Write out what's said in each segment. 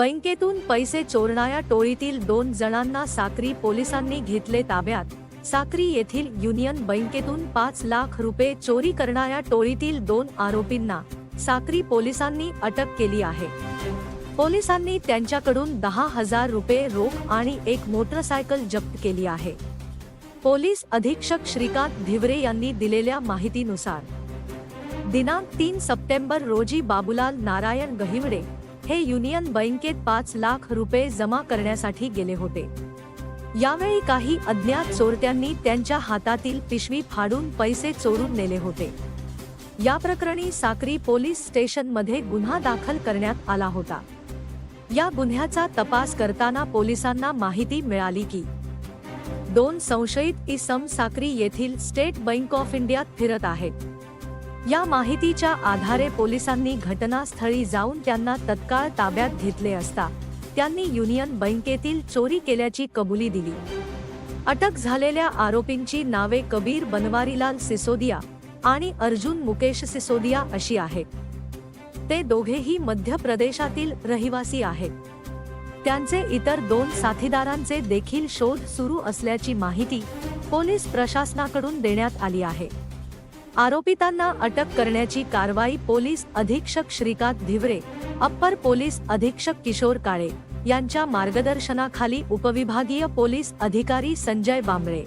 बँकेतून पैसे चोरणाऱ्या टोळीतील दोन जणांना साक्री पोलिसांनी घेतले ताब्यात. साक्री येथील युनियन बँकेतून पाच लाख रुपये चोरी करणाऱ्या टोळीतील दोन आरोपींना साक्री पोलिसांनी अटक केली आहे. पोलिसांनी त्यांच्याकडून दहा हजार रुपये रोख आणि एक मोटरसायकल जप्त केली आहे. पोलीस अधीक्षक श्रीकांत धिवरे यांनी दिलेल्या माहितीनुसार दिनांक तीन सप्टेंबर रोजी बाबूलाल नारायण गहिवडे हे युनियन बँकेत पाच लाख रुपये जमा करण्यासाठी गेले होते. यावेळी काही अज्ञात चोरट्यांनी त्यांच्या हातातील पिशवी फाडून पैसे चोरून नेले होते. या प्रकरणी साक्री पोलीस स्टेशनमध्ये गुन्हा दाखल करण्यात आला होता. या गुन्ह्याचा तपास करताना पोलिसांना माहिती मिळाली की दोन संशयित इसम साक्री येथील स्टेट बँक ऑफ इंडियात फिरत आहेत. या माहितीच्या आधारे पोलिसांनी घटनास्थळी जाऊन त्यांना तत्काळ ताब्यात घेतले असता त्यांनी युनियन बँकेतील चोरी केल्याची कबुली दिली. अटक झालेल्या आरोपींची नावे कबीर बनवारीलाल सिसोदिया आणि अर्जुन मुकेश सिसोदिया अशी आहेत. ते दोघेही मध्य प्रदेशातील रहिवासी आहेत. त्यांचे इतर दोन साथीदारांचे देखील शोध सुरू असल्याची माहिती पोलीस प्रशासनाकडून देण्यात आली आहे. आरोपितांना अटक करण्याची कारवाई पोलीस अधीक्षक श्रीकांत धिवरे अप्पर पोलीस अधीक्षक किशोर काळे यांच्या मार्गदर्शनाखाली उपविभागीय पोलीस अधिकारी संजय बांबळे.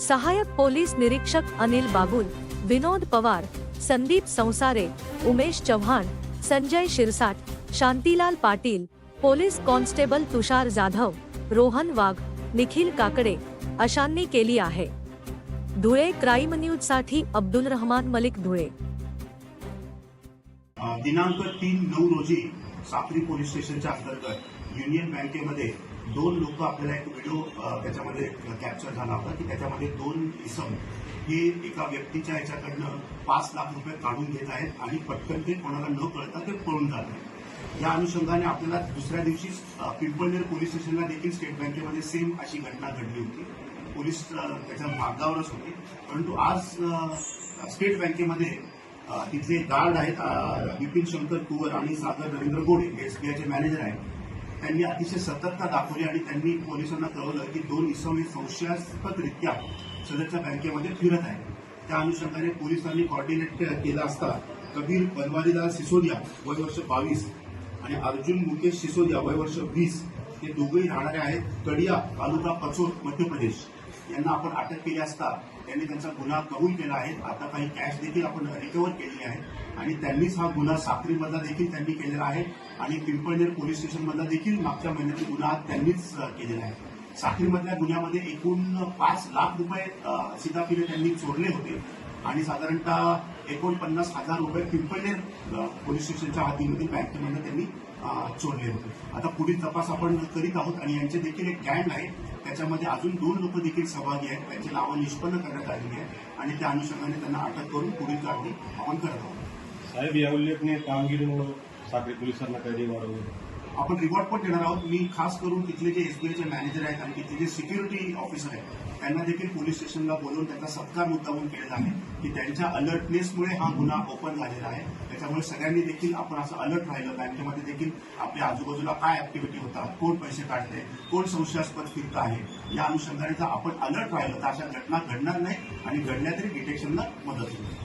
सहाय्यक पोलीस निरीक्षक अनिल बागुल विनोद पवार संदीप संसारे उमेश चव्हाण संजय शिरसाट शांतीलाल पाटील पोलीस कॉन्स्टेबल तुषार जाधव रोहन वाघ निखिल काकडे अशांनी केली आहे. धुळे क्राईम न्यूजसाठी अब्दुल रहमान मलिक धुळे. दिनांक तीन नऊ रोजी साक्री पोलीस स्टेशनच्या अंतर्गत युनियन बँकेमध्ये दोन लोक आपल्याला एक व्हिडिओ त्याच्यामध्ये कॅप्चर झाला होता की त्याच्यामध्ये दोन इसम हे एका व्यक्तीच्या याच्याकडनं पाच लाख रुपये काढून घेत आहेत आणि पटकन ते कोणाला न कळता ते पळून जात आहेत. या अनुषंगाने आपल्याला दुसऱ्या दिवशी पिंपळनेर पोलीस स्टेशनला देखील स्टेट बँकेमध्ये सेम अशी घटना घडली होती. पोलीस त्याच्या मार्गावरच होते. परंतु आज स्टेट बँकेमध्ये तिथले गार्ड आहेत विपिन शंकर कुवर आणि सागर रवींद्र गोडे एसबीआयचे मॅनेजर आहेत त्यांनी अतिशय सतर्कता दाखवली आणि त्यांनी पोलिसांना कळवलं की दोन इसम हे संशयास्पदरित्या सदरच्या बँकेमध्ये फिरत आहेत. त्या अनुषंगाने पोलिसांनी कॉर्डिनेट केला असता कबीर बनवारीलाल सिसोदिया वय वर्ष बावीस आणि अर्जुन मुकेश सिसोदिया वय वर्ष वीस हे दोघेही राहणारे आहेत कडिया तालुका पचोर मध्य प्रदेश. यांना आपण अटक केली असता त्यांनी त्यांचा गुन्हा कबूल केला आहे. आता काही कॅश देखील आपण रिकव्हर केलेली आहे. आणि त्यांनीच हा गुन्हा साक्रीमधला देखील त्यांनी केलेला आहे. आणि पिंपळनेर पोलीस स्टेशनमधला देखील मागच्या महिन्यातील गुन्हा त्यांनीच केलेला आहे. साक्रीमधल्या गुन्ह्यामध्ये एकूण पाच लाख रुपये अ, त्यांनी चोरले होते. आणि साधारणतः एकोणपन्नास हजार रुपये पिंपळनेर पोलीस स्टेशनच्या हद्दीमधील बँकेमध्ये त्यांनी चोरले होते. आता पुढील तपास आपण करीत आहोत. आणि यांचे देखील एक गँग आहे. त्याच्यामध्ये अजून दोन लोक देखील सहभागी आहेत. त्यांची नावं निष्पन्न करण्यात आलेली आहे आणि त्या अनुषंगाने त्यांना अटक करून पुढील कारवाई आपण करत आहोत. साहेब या उल्लेखनीय कामगिरीमुळे साखळी पोलिसांना कैदी वाढवली. आपण रिवॉर्ड पण देणार आहोत. मी खास करून तिथले जे एसबीआयचे मॅनेजर आहेत आणि तिथले जे सिक्युरिटी ऑफिसर आहेत त्यांना देखील पोलीस स्टेशनला बोलवून त्यांचा सत्कार मुद्दामून केलेला आहे की त्यांच्या अलर्टनेसमुळे हा गुन्हा ओपन झालेला आहे. त्याच्यामुळे सगळ्यांनी देखील आपण असं अलर्ट राहिलं. बँकेमध्ये देखील आपल्या आजूबाजूला काय ऍक्टिव्हिटी होतात कोण पैसे काढते कोण संशयास्पद फिरत आहे या अनुषंगाने जर आपण अलर्ट राहिलं तर अशा घटना घडणार नाही आणि घडल्या तरी डिटेक्शनला मदत होईल.